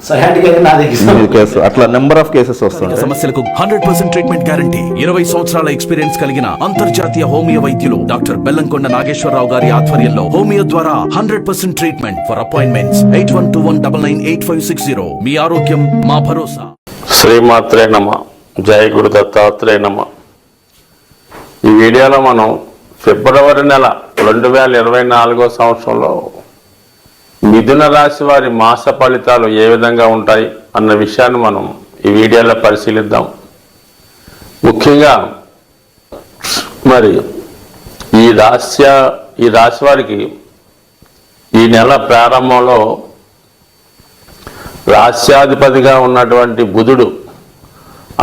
Case అట్లా number of cases వస్తుంటాయి సమస్యలకు హండ్రెడ్ పర్సెంట్ ట్రీట్మెంట్ గ్యారంటీ ఇరవై సంవత్సరాల ఎక్స్పీరియన్స్ కలిగిన అంతర్జాతీయ హోమియో వైద్యులు డాక్టర్ బెల్లంకొండ నాగేశ్వరరావు గారి ఆధ్వర్యంలో హోమియో ద్వారా hundred percent treatment for appointments eight one two one double nine eight five six zero మీ ఆరోగ్యం మా భరోసా. శ్రీమాత్రే నమ జయ గురు దత్తాత్రేయ నమ. ఈ వీడియోలో మనం ఫిబ్రవరి నెల రెండు వేల ఇరవై నాలుగో సంవత్సరంలో మిథున రాశి వారి మాస ఫలితాలు ఏ విధంగా ఉంటాయి అన్న విషయాన్ని మనం ఈ వీడియోలో పరిశీలిద్దాం. ముఖ్యంగా మరి ఈ రాశి ఈ రాశి వారికి ఈ నెల ప్రారంభంలో రాశ్యాధిపతిగా ఉన్నటువంటి బుధుడు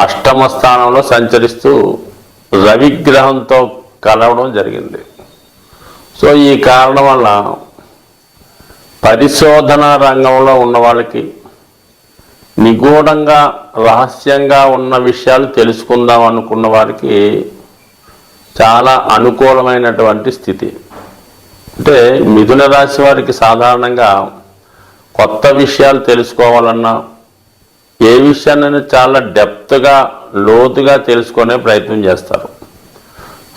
అష్టమ స్థానంలో సంచరిస్తూ రవిగ్రహంతో కలవడం జరిగింది. సో ఈ కారణం వల్ల పరిశోధన రంగంలో ఉన్న వాళ్ళకి నిగూఢంగా రహస్యంగా ఉన్న విషయాలు తెలుసుకుందాం అనుకున్న వారికి చాలా అనుకూలమైనటువంటి స్థితి. అంటే మిథున రాశి వారికి సాధారణంగా కొత్త విషయాలు తెలుసుకోవాలన్నా ఏ విషయాన్ని చాలా డెప్త్గా లోతుగా తెలుసుకునే ప్రయత్నం చేస్తారు.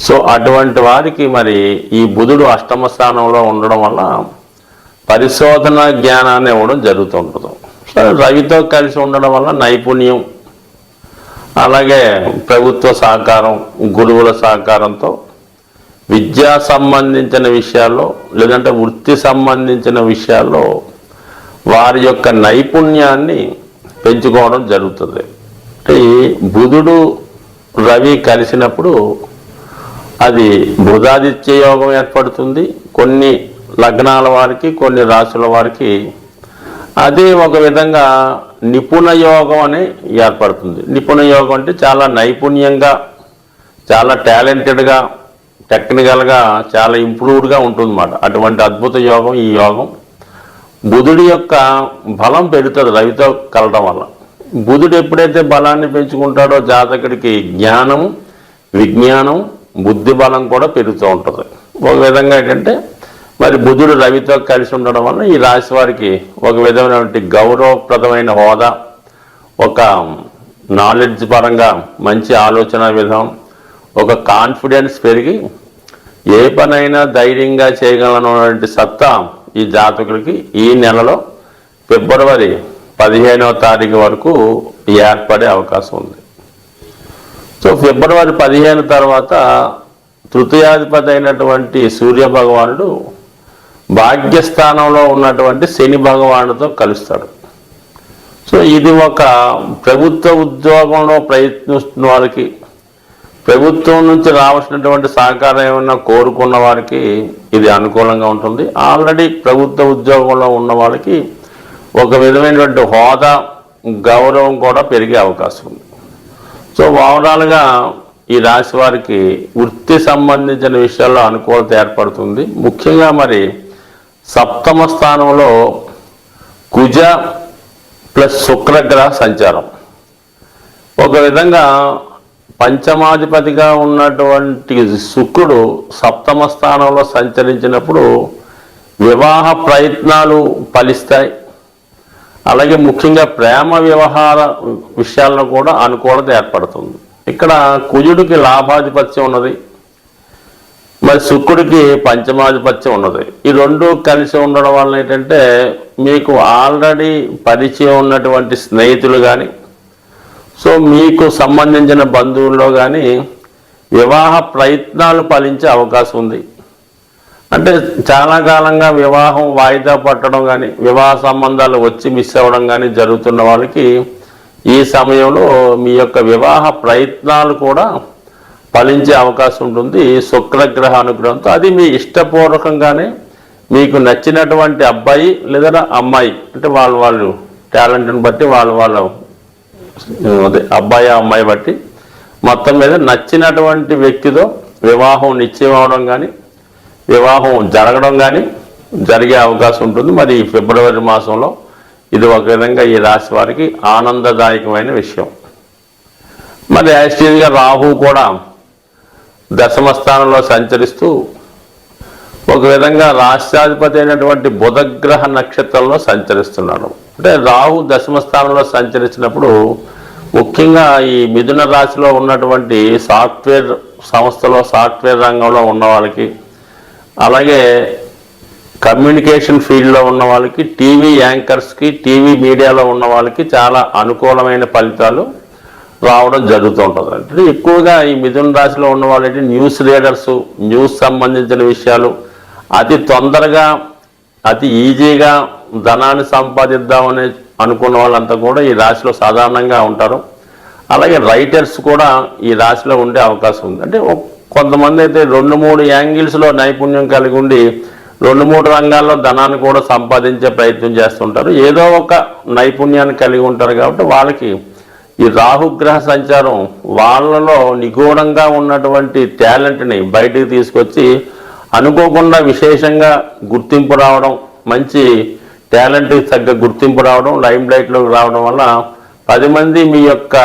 సో అటువంటి వారికి మరి ఈ బుధుడు అష్టమ స్థానంలో ఉండడం వల్ల పరిశోధన జ్ఞానాన్ని ఇవ్వడం జరుగుతుంటుంది. సో రవితో కలిసి ఉండడం వల్ల నైపుణ్యం అలాగే ప్రభుత్వ సహకారం గురువుల సహకారంతో విద్యా సంబంధించిన విషయాల్లో లేదంటే వృత్తి సంబంధించిన విషయాల్లో వారి యొక్క నైపుణ్యాన్ని పెంచుకోవడం జరుగుతుంది. అంటే ఈ బుధుడు రవి కలిసినప్పుడు అది బృధాదిత్య యోగం ఏర్పడుతుంది. కొన్ని లగ్నాల వారికి కొన్ని రాశుల వారికి అదే ఒక విధంగా నిపుణ యోగం అని ఏర్పడుతుంది. నిపుణ యోగం అంటే చాలా నైపుణ్యంగా చాలా టాలెంటెడ్గా టెక్నికల్గా చాలా ఇంప్రూవ్డ్గా ఉంటుందన్నమాట. అటువంటి అద్భుత యోగం ఈ యోగం బుధుడి యొక్క బలం పెరుగుతుంది రవితో కలవడం వల్ల. బుధుడు ఎప్పుడైతే బలాన్ని పెంచుకుంటాడో జాతకుడికి జ్ఞానం విజ్ఞానం బుద్ధి బలం కూడా పెరుగుతూ ఉంటుంది. ఒక విధంగా ఏంటంటే మరి బుధుడు రవితో కలిసి ఉండడం వల్ల ఈ రాశి వారికి ఒక విధమైనటువంటి గౌరవప్రదమైన హోదా ఒక నాలెడ్జ్ పరంగా మంచి ఆలోచన విధానం ఒక కాన్ఫిడెన్స్ పెరిగి ఏ పనైనా ధైర్యంగా చేయగలనటువంటి సత్తా ఈ జాతకులకి ఈ నెలలో ఫిబ్రవరి పదిహేనవ తారీఖు వరకు ఏర్పడే అవకాశం ఉంది. సో ఫిబ్రవరి పదిహేను తర్వాత తృతీయాధిపతి అయినటువంటి సూర్య భగవానుడు భాగ్యస్థానంలో ఉన్నటువంటి శని భగవానుడితో కలుస్తాడు. సో ఇది ఒక ప్రభుత్వ ఉద్యోగంలో ప్రయత్నిస్తున్న వారికి ప్రభుత్వం నుంచి రావాల్సినటువంటి సహకారం ఏమైనా కోరుకున్న వారికి ఇది అనుకూలంగా ఉంటుంది. ఆల్రెడీ ప్రభుత్వ ఉద్యోగంలో ఉన్న వాళ్ళకి ఒక విధమైనటువంటి హోదా గౌరవం కూడా పెరిగే అవకాశం ఉంది. సో ఓవరాల్గా ఈ రాశి వారికి వృత్తి సంబంధించిన విషయాల్లో అనుకూలత ఏర్పడుతుంది. ముఖ్యంగా మరి సప్తమ స్థానంలో కుజ ప్లస్ శుక్రగ్రహ సంచారం. ఒక విధంగా పంచమాధిపతిగా ఉన్నటువంటి శుక్రుడు సప్తమ స్థానంలో సంచరించినప్పుడు వివాహ ప్రయత్నాలు ఫలిస్తాయి. అలాగే ముఖ్యంగా ప్రేమ వ్యవహార విషయాల్లో కూడా అనుకూలత ఏర్పడుతుంది. ఇక్కడ కుజుడికి లాభాధిపత్యం ఉన్నది. మరి శుక్రుడికి పంచమాధిపత్యం ఉన్నది. ఈ రెండు కలిసి ఉండడం వల్ల ఏంటంటే మీకు ఆల్రెడీ పరిచయం ఉన్నటువంటి స్నేహితులు కానీ సో మీకు సంబంధించిన బంధువుల్లో కానీ వివాహ ప్రయత్నాలు ఫలించే అవకాశం ఉంది. అంటే చాలా కాలంగా వివాహం వాయిదా పట్టడం కానీ వివాహ సంబంధాలు వచ్చి మిస్ అవ్వడం కానీ జరుగుతున్న వాళ్ళకి ఈ సమయంలో మీ యొక్క వివాహ ప్రయత్నాలు కూడా ఫలించే అవకాశం ఉంటుంది. శుక్రగ్రహ అనుగ్రహంతో అది మీ ఇష్టపూర్వకంగానే మీకు నచ్చినటువంటి అబ్బాయి లేదా అమ్మాయి అంటే వాళ్ళు వాళ్ళు టాలెంట్ని బట్టి వాళ్ళు వాళ్ళ అదే అబ్బాయి అమ్మాయి బట్టి మొత్తం మీద నచ్చినటువంటి వ్యక్తితో వివాహం నిశ్చయం అవడం కానీ వివాహం జరగడం కానీ జరిగే అవకాశం ఉంటుంది. మరి ఈ ఫిబ్రవరి మాసంలో ఇది ఒక విధంగా ఈ రాశి వారికి ఆనందదాయకమైన విషయం. మరి యాక్చువల్గా రాహు కూడా దశమస్థానంలో సంచరిస్తూ ఒక విధంగా రాష్ట్రాధిపతి అయినటువంటి బుధగ్రహ నక్షత్రంలో సంచరిస్తున్నాడు. అంటే రాహు దశమ స్థానంలో సంచరించినప్పుడు ముఖ్యంగా ఈ మిథున రాశిలో ఉన్నటువంటి సాఫ్ట్వేర్ సంస్థలో సాఫ్ట్వేర్ రంగంలో ఉన్న వాళ్ళకి అలాగే కమ్యూనికేషన్ ఫీల్డ్లో ఉన్న వాళ్ళకి టీవీ యాంకర్స్కి టీవీ మీడియాలో ఉన్న వాళ్ళకి చాలా అనుకూలమైన ఫలితాలు రావడం జరుగుతూ ఉంటుంది. అంటే ఎక్కువగా ఈ మిథున రాశిలో ఉన్న వాళ్ళంటే న్యూస్ రీడర్స్ న్యూస్ సంబంధించిన విషయాలు అతి తొందరగా అతి ఈజీగా ధనాన్ని సంపాదిద్దామని అనుకున్న వాళ్ళంతా కూడా ఈ రాశిలో సాధారణంగా ఉంటారు. అలాగే రైటర్స్ కూడా ఈ రాశిలో ఉండే అవకాశం ఉంది. అంటే కొంతమంది అయితే రెండు మూడు యాంగిల్స్లో నైపుణ్యం కలిగి ఉండి రెండు మూడు రంగాల్లో ధనాన్ని కూడా సంపాదించే ప్రయత్నం చేస్తుంటారు. ఏదో ఒక నైపుణ్యాన్ని కలిగి ఉంటారు కాబట్టి వాళ్ళకి ఈ రాహుగ్రహ సంచారం వాళ్ళలో నిగూఢంగా ఉన్నటువంటి టాలెంట్ని బయటికి తీసుకొచ్చి అనుకోకుండా విశేషంగా గుర్తింపు రావడం మంచి టాలెంట్కి తగ్గ గుర్తింపు రావడం లైమ్ లైట్లోకి రావడం వల్ల పది మంది మీ యొక్క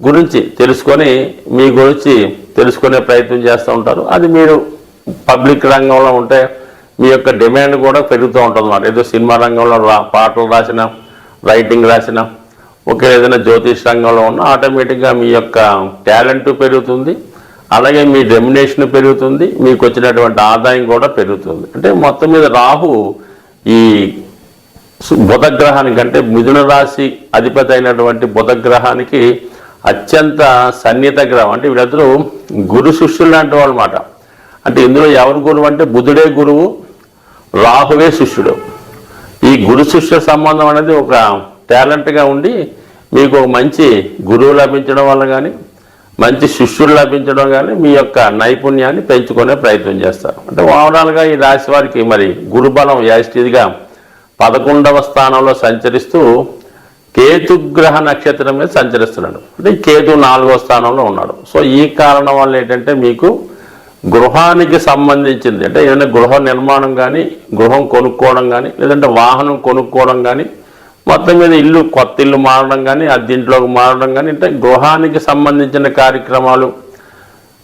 గురించి తెలుసుకొని మీ గురించి తెలుసుకునే ప్రయత్నం చేస్తూ ఉంటారు. అది మీరు పబ్లిక్ రంగంలో ఉంటే మీ యొక్క డిమాండ్ కూడా పెరుగుతూ ఉంటుంది అన్నమాట ఏదో సినిమా రంగంలో రా పాటలు రాసిన రైటింగ్ రాసిన ఒకే ఏదైనా జ్యోతిష్ రంగంలో ఉన్న ఆటోమేటిక్గా మీ యొక్క టాలెంట్ పెరుగుతుంది. అలాగే మీ డెమినేషన్ పెరుగుతుంది. మీకు వచ్చినటువంటి ఆదాయం కూడా పెరుగుతుంది. అంటే మొత్తం మీద రాహు ఈ బుధగ్రహానికి అంటే మిథున రాశి అధిపతి అయినటువంటి బుధగ్రహానికి అత్యంత సన్నిహిత గ్రహం. అంటే వీళ్ళందరూ గురు శిష్యులు లాంటి వాళ్ళు అంటే ఇందులో ఎవరు గురువు అంటే బుధుడే గురువు రాహువే శిష్యుడు. ఈ గురు శిష్య సంబంధం అనేది ఒక టాలెంట్గా ఉండి మీకు ఒక మంచి గురువు లభించడం వల్ల కానీ మంచి శిష్యుడు లభించడం కానీ మీ యొక్క నైపుణ్యాన్ని పెంచుకునే ప్రయత్నం చేస్తారు. అంటే ఓవరాల్గా ఈ రాశి వారికి మరి గురుబలం యాస్టిదిగా పదకొండవ స్థానంలో సంచరిస్తూ కేతుగ్రహ నక్షత్రం మీద సంచరిస్తున్నాడు. అంటే కేతు నాలుగో స్థానంలో ఉన్నాడు. సో ఈ కారణం వల్ల ఏంటంటే మీకు గృహానికి సంబంధించింది. అంటే ఏదైనా గృహ నిర్మాణం కానీ గృహం కొనుక్కోవడం కానీ లేదంటే వాహనం కొనుక్కోవడం కానీ మొత్తం మీద ఇల్లు కొత్త ఇల్లు మారడం కానీ అద్దీంట్లోకి మారడం కానీ అంటే గృహానికి సంబంధించిన కార్యక్రమాలు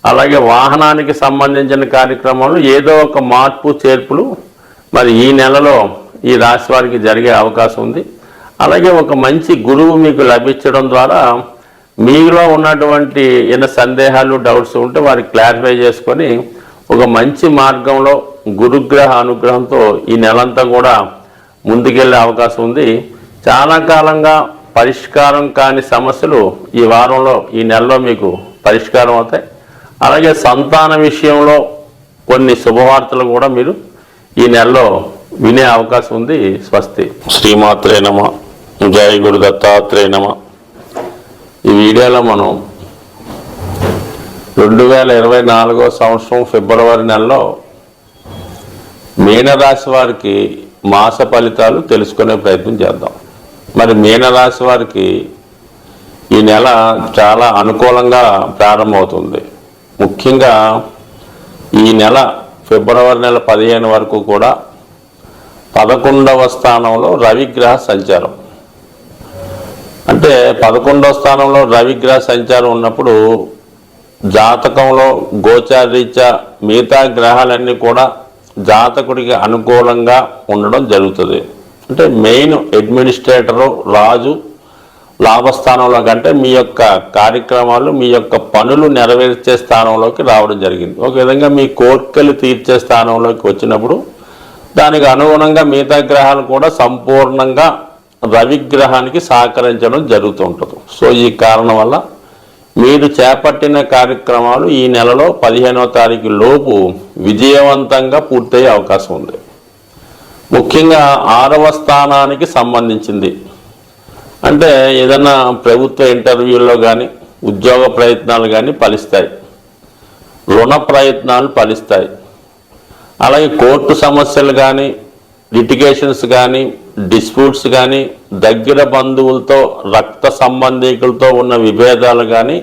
అలాగే వాహనానికి సంబంధించిన కార్యక్రమాలు ఏదో ఒక మార్పు చేర్పులు మరి ఈ నెలలో ఈ రాశి వారికి జరిగే అవకాశం ఉంది. అలాగే ఒక మంచి గురువు మీకు లభించడం ద్వారా మీలో ఉన్నటువంటి ఏమైనా సందేహాలు డౌట్స్ ఉంటే వారికి క్లారిఫై చేసుకొని ఒక మంచి మార్గంలో గురుగ్రహ అనుగ్రహంతో ఈ నెలంతా కూడా ముందుకెళ్ళే అవకాశం ఉంది. చాలా కాలంగా పరిష్కారం కాని సమస్యలు ఈ వారంలో ఈ నెలలో మీకు పరిష్కారం అవుతాయి. అలాగే సంతాన విషయంలో కొన్ని శుభవార్తలు కూడా మీరు ఈ నెలలో వినే అవకాశం ఉంది. స్వస్తి. శ్రీమాత్రే నమ. జయ గురు దత్తాత్రేయ నమ. ఈ వీడియోలో మనం రెండు వేల ఇరవై నాలుగో సంవత్సరం ఫిబ్రవరి నెలలో మీనరాశి వారికి మాస ఫలితాలు తెలుసుకునే ప్రయత్నం చేద్దాం. మరి మీనరాశి వారికి ఈ నెల చాలా అనుకూలంగా ప్రారంభమవుతుంది. ముఖ్యంగా ఈ నెల ఫిబ్రవరి నెల పదిహేను వరకు కూడా పదకొండవ స్థానంలో రవిగ్రహ సంచారం. అంటే పదకొండవ స్థానంలో రవిగ్రహ సంచారం ఉన్నప్పుడు జాతకంలో గోచారీత్యా మిగతా గ్రహాలన్నీ కూడా జాతకుడికి అనుకూలంగా ఉండడం జరుగుతుంది. అంటే మెయిన్ అడ్మినిస్ట్రేటరు రాజు లాభస్థానంలో కంటే మీ యొక్క కార్యక్రమాలు మీ యొక్క పనులు నెరవేర్చే స్థానంలోకి రావడం జరిగింది. ఒక విధంగా మీ కోర్కెలు తీర్చే స్థానంలోకి వచ్చినప్పుడు దానికి అనుగుణంగా మిగతా గ్రహాలు కూడా సంపూర్ణంగా రవిగ్రహానికి సహకరించడం జరుగుతూ ఉంటుంది. సో ఈ కారణం వల్ల మీరు చేపట్టిన కార్యక్రమాలు ఈ నెలలో పదిహేనవ తారీఖు లోపు విజయవంతంగా పూర్తయ్యే అవకాశం ఉంది. ముఖ్యంగా ఆరవ స్థానానికి సంబంధించింది. అంటే ఏదైనా ప్రభుత్వ ఇంటర్వ్యూల్లో కానీ ఉద్యోగ ప్రయత్నాలు కానీ ఫలిస్తాయి. రుణ ప్రయత్నాలు ఫలిస్తాయి. అలాగే కోర్టు సమస్యలు కానీ లిటిగేషన్స్ కానీ డిస్ప్యూట్స్ కానీ దగ్గర బంధువులతో రక్త సంబంధికులతో ఉన్న విభేదాలు కానీ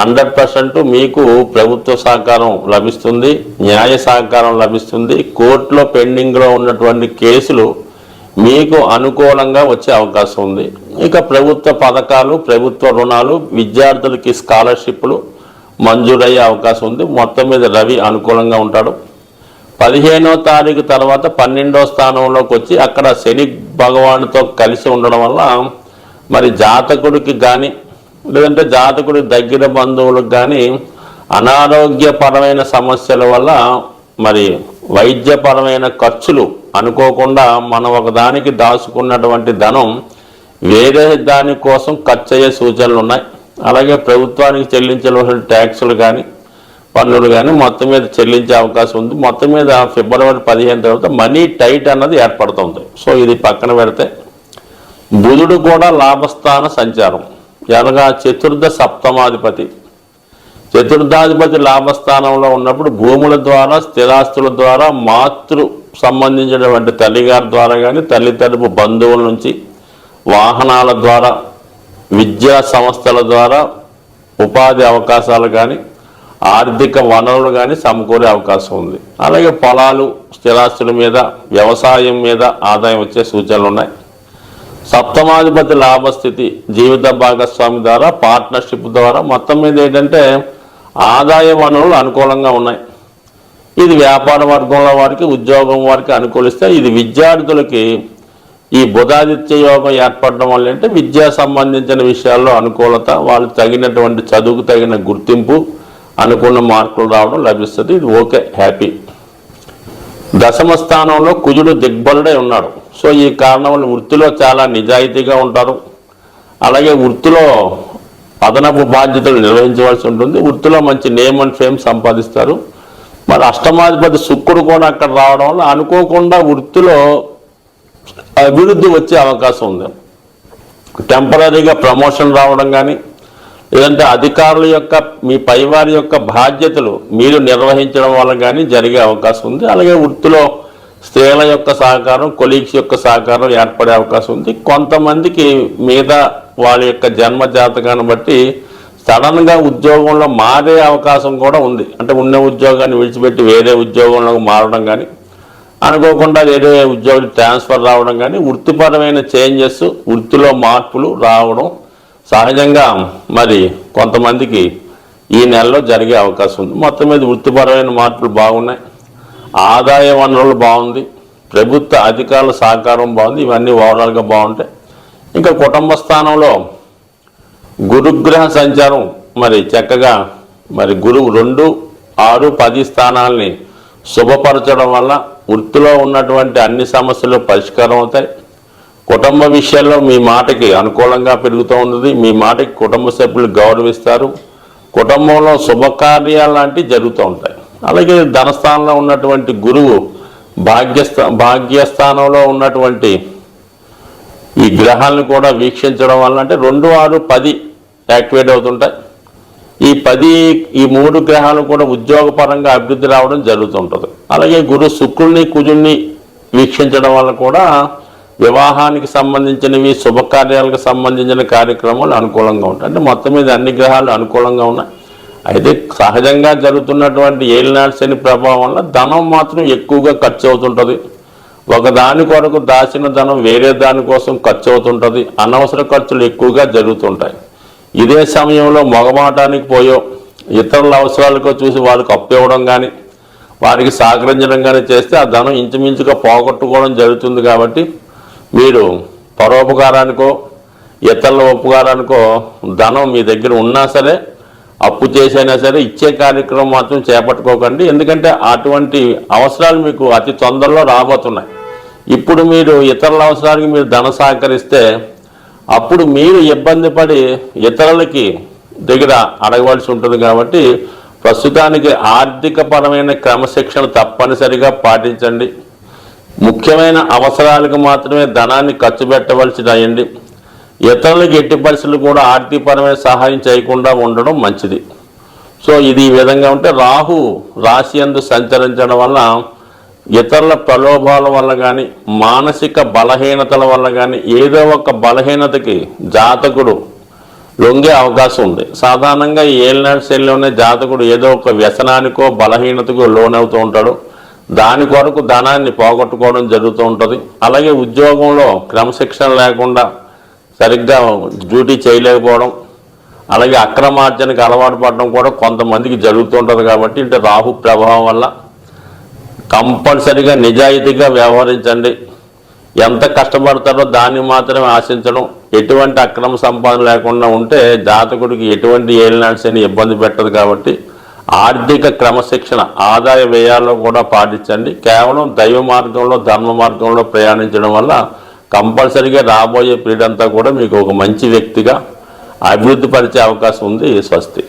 హండ్రెడ్ పర్సెంట్ మీకు ప్రభుత్వ సహకారం లభిస్తుంది న్యాయ సహకారం లభిస్తుంది. కోర్టులో పెండింగ్లో ఉన్నటువంటి కేసులు మీకు అనుకూలంగా వచ్చే అవకాశం ఉంది. ఇక ప్రభుత్వ పథకాలు ప్రభుత్వ రుణాలు విద్యార్థులకి స్కాలర్షిప్లు మంజూరయ్యే అవకాశం ఉంది. మొత్తం మీద రవి అనుకూలంగా ఉంటాడు. పదిహేనో తారీఖు తర్వాత పన్నెండో స్థానంలోకి వచ్చి అక్కడ శని భగవానుతో కలిసి ఉండడం వల్ల మరి జాతకుడికి కానీ లేదంటే జాతకుడి దగ్గర బంధువులకు కానీ అనారోగ్యపరమైన సమస్యల వల్ల మరి వైద్యపరమైన ఖర్చులు అనుకోకుండా మనం ఒకదానికి దాచుకున్నటువంటి ధనం వేరే దాని కోసం ఖర్చు అయ్యే సూచనలు ఉన్నాయి. అలాగే ప్రభుత్వానికి చెల్లించవలసిన ట్యాక్సులు కానీ పన్నులు కానీ మొత్తం మీద చెల్లించే అవకాశం ఉంది. మొత్తం మీద ఫిబ్రవరి పదిహేను తర్వాత మనీ టైట్ అన్నది ఏర్పడుతుంది సో ఇది పక్కన పెడితే బుధుడు కూడా లాభస్థాన సంచారం. ఎలాగా చతుర్థ సప్తమాధిపతి. చతుర్థాధిపతి లాభస్థానంలో ఉన్నప్పుడు భూముల ద్వారా స్థిరాస్తుల ద్వారా మాతృ సంబంధించినటువంటి తల్లిగారి ద్వారా కానీ తల్లిదండ్రుల బంధువుల నుంచి వాహనాల ద్వారా విద్యా సంస్థల ద్వారా ఉపాధి అవకాశాలు కానీ ఆర్థిక వనరులు కానీ సమకూరే అవకాశం ఉంది. అలాగే పొలాలు స్థిరాస్తుల మీద వ్యవసాయం మీద ఆదాయం వచ్చే సూచనలు ఉన్నాయి. సప్తమాధిపతి లాభస్థితి జీవిత భాగస్వామి ద్వారా పార్ట్నర్షిప్ ద్వారా మొత్తం మీద ఏంటంటే ఆదాయ వనరులు అనుకూలంగా ఉన్నాయి. ఇది వ్యాపార వర్గంలో వారికి ఉద్యోగం వారికి అనుకూలిస్తే ఇది విద్యార్థులకి ఈ బుధాదిత్య యోగం ఏర్పడడం వల్ల అంటే విద్యా సంబంధించిన విషయాల్లో అనుకూలత వాళ్ళు తగినటువంటి చదువుకు తగిన గుర్తింపు అనుకున్న మార్కులు రావడం లభిస్తుంది. ఇది ఓకే హ్యాపీ. దశమ స్థానంలో కుజుడు దిగ్బలుడై ఉన్నాడు. సో ఈ కారణం వల్ల వృత్తిలో చాలా నిజాయితీగా ఉంటారు. అలాగే వృత్తిలో అదనపు బాధ్యతలు నిర్వహించవలసి ఉంటుంది. వృత్తిలో మంచి నేమ్ అండ్ ఫేమ్ సంపాదిస్తారు. మరి అష్టమాధిపతి శుక్రుడు కూడా అక్కడ రావడం వల్ల అనుకోకుండా వృత్తిలో అభివృద్ధి వచ్చే అవకాశం ఉంది. టెంపరీగా ప్రమోషన్ రావడం కానీ లేదంటే అధికారుల యొక్క మీ పైవారి యొక్క బాధ్యతలు. మీరు నిర్వహించడం వల్ల కానీ జరిగే అవకాశం ఉంది. అలాగే వృత్తిలో స్త్రీల యొక్క సహకారం కొలీగ్స్ యొక్క సహకారం ఏర్పడే అవకాశం ఉంది. కొంతమందికి మీద వాళ్ళ యొక్క జన్మ జాతకాన్ని బట్టి సడన్గా ఉద్యోగంలో మారే అవకాశం కూడా ఉంది. అంటే ఉన్న ఉద్యోగాన్ని విడిచిపెట్టి వేరే ఉద్యోగంలోకి మారడం కానీ అనుకోకుండా వేరే ఉద్యోగులు ట్రాన్స్ఫర్ రావడం కానీ వృత్తిపరమైన చేంజెస్ వృత్తిలో మార్పులు రావడం సహజంగా మరి కొంతమందికి ఈ నెలలో జరిగే అవకాశం ఉంది. మొత్తం మీద వృత్తిపరమైన మార్పులు బాగున్నాయి. ఆదాయ వనరులు బాగుంది. ప్రభుత్వ అధికారుల సహకారం బాగుంది. ఇవన్నీ ఓవరాల్గా బాగుంటాయి. ఇంకా కుటుంబ స్థానంలో గురుగ్రహ సంచారం మరి చక్కగా మరి గురువు రెండు ఆరు పది స్థానాల్ని శుభపరచడం వల్ల వృత్తిలో ఉన్నటువంటి అన్ని సమస్యలు పరిష్కారం అవుతాయి. కుటుంబ విషయాల్లో మీ మాటకి అనుకూలంగా పెరుగుతూ ఉన్నది. మీ మాటకి కుటుంబ సభ్యులు గౌరవిస్తారు. కుటుంబంలో శుభకార్యాలు లాంటివి జరుగుతూ ఉంటాయి. అలాగే ధనస్థానంలో ఉన్నటువంటి గురువు భాగ్యస్థా భాగ్యస్థానంలో ఉన్నటువంటి ఈ గ్రహాలను కూడా వీక్షించడం వల్ల అంటే రెండు ఆరు పది యాక్టివేట్ అవుతుంటాయి. ఈ పది ఈ మూడు గ్రహాలు కూడా ఉద్యోగపరంగా అభివృద్ధి రావడం జరుగుతుంటుంది అలాగే గురు శుక్రుల్ని కుజుల్ని వీక్షించడం వల్ల కూడా వివాహానికి సంబంధించినవి శుభకార్యాలకు సంబంధించిన కార్యక్రమాలు అనుకూలంగా ఉంటాయి. అంటే మొత్తం మీద అన్ని గ్రహాలు అనుకూలంగా ఉన్నాయి. అయితే సహజంగా జరుగుతున్నటువంటి ఏలినాడు శని ప్రభావం వల్ల ధనం మాత్రం ఎక్కువగా ఖర్చు అవుతుంటుంది. ఒక దాని కొరకు దాచిన ధనం వేరే దానికోసం ఖర్చు అవుతుంటుంది. అనవసర ఖర్చులు ఎక్కువగా జరుగుతుంటాయి. ఇదే సమయంలో మగమాటానికి పోయో ఇతరుల అవసరాలకు చూసి వాళ్ళకి అప్పు ఇవ్వడం కానీ వారికి సహకరించడం కానీ చేస్తే ఆ ధనం ఇంచుమించుగా పోగొట్టుకోవడం జరుగుతుంది కాబట్టి మీరు పరోపకారానికో ఇతరుల ఉపకారానికో ధనం మీ దగ్గర ఉన్నా సరే అప్పు చేసైనా సరే ఇచ్చే కార్యక్రమం మాత్రం చేపట్టుకోకండి. ఎందుకంటే అటువంటి అవసరాలు మీకు అతి తొందరలో రాబోతున్నాయి. ఇప్పుడు మీరు ఇతరుల అవసరానికి మీరు ధన సహకరిస్తే అప్పుడు మీరు ఇబ్బంది పడి ఇతరులకి దగ్గర అడగవలసి ఉంటుంది కాబట్టి ప్రస్తుతానికి ఆర్థిక పరమైన క్రమశిక్షణ తప్పనిసరిగా పాటించండి. ముఖ్యమైన అవసరాలకు మాత్రమే ధనాన్ని ఖర్చు పెట్టవలసి అయ్యండి ఇతరులకు ఎట్టి పరిస్థితులు కూడా ఆర్థికపరమైన సహాయం చేయకుండా ఉండడం మంచిది. సో ఇది ఈ విధంగా ఉంటే రాహు రాశి అందు సంచరించడం వల్ల ఇతరుల ప్రలోభాల వల్ల కానీ మానసిక బలహీనతల వల్ల కానీ ఏదో ఒక బలహీనతకి జాతకుడు లొంగే అవకాశం ఉంది. సాధారణంగా ఈ శైలిలోనే జాతకుడు ఏదో ఒక వ్యసనానికో బలహీనతకో లోనవుతూ ఉంటాడు. దాని కొరకు ధనాన్ని పోగొట్టుకోవడం జరుగుతూ ఉంటుంది. అలాగే ఉద్యోగంలో క్రమశిక్షణ లేకుండా సరిగ్గా డ్యూటీ చేయలేకపోవడం అలాగే అక్రమార్జనకి అలవాటు పడడం కూడా కొంతమందికి జరుగుతుంటుంది కాబట్టి అంటే రాహు ప్రభావం వల్ల కంపల్సరిగా నిజాయితీగా వ్యవహరించండి. ఎంత కష్టపడతారో దాన్ని మాత్రమే ఆశించడం. ఎటువంటి అక్రమ సంపాదన లేకుండా ఉంటే జాతకుడికి ఎటువంటి ఏలినాడ్స్ అని ఇబ్బంది పెట్టదు కాబట్టి ఆర్థిక క్రమశిక్షణ ఆదాయ వ్యయాల్లో కూడా పాటించండి. కేవలం దైవ మార్గంలో ధర్మ మార్గంలో ప్రయాణించడం వల్ల కంపల్సరిగా రాబోయే పీరియడ్ అంతా కూడా మీకు ఒక మంచి వ్యక్తిగా అభివృద్ధి పరిచే అవకాశం ఉంది స్వస్తి.